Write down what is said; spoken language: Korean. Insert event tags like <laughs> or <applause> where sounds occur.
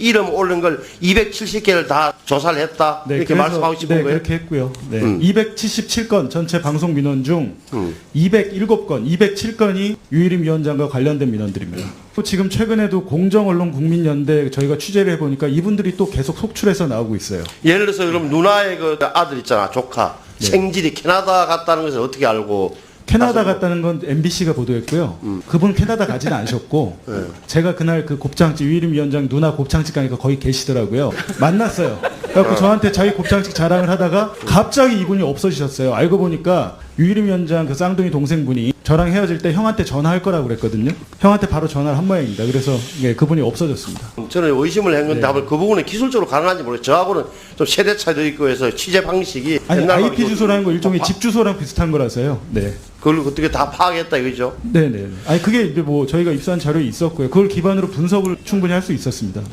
이름 올린 걸 270개를 다 조사를 했다 이렇게 그래서- 말씀하고 싶은 네, 거예요? 그렇게 했고요. 네. 음. 277건 전체 방송 민원 중 음. 207건, 207건이 유일임 위원장과 관련된 민원들입니다. 또 지금 최근에도 공정언론국민연대 저희가 취재를 해보니까 이분들이 또 계속 속출해서 나오고 있어요. 예를 들어서 그럼 누나의 그 아들 있잖아 조카 네. 생질이 캐나다 갔다는 것을 어떻게 알고 캐나다 가서 갔다는 건 MBC가 보도했고요. 그분 캐나다 가지는 않으셨고 음. <laughs> 네. 제가 그날 그 곱창집 유일임 위원장 누나 곱창집 가니까 거기 계시더라고요. 만났어요. 그래갖고 저한테 자기 곱창집 자랑을 하다가 갑자기 이분이 없어지셨어요. 알고 보니까 유일임 위원장 그 쌍둥이 동생분이 저랑 헤어질 때 형한테 전화할 거라고 그랬거든요. 형한테 바로 전화를 한 모양입니다. 그래서 예, 그분이 없어졌습니다. 저는 의심을 한 건데 네. 아마 그 부분은 기술적으로 가능한지 모르겠어요. 저하고는 좀 세대 차이도 있고 해서 취재 방식이 아니 옛날하고 IP 좀- 주소라는 거 일종의 집 주소랑 비슷한 거라서요. 네. 그걸 어떻게 다 파악했다 이거죠? 네네. 아니 그게 이제 뭐 저희가 입수한 자료에 있었고요. 그걸 기반으로 분석을 충분히 할 수 있었습니다. 네.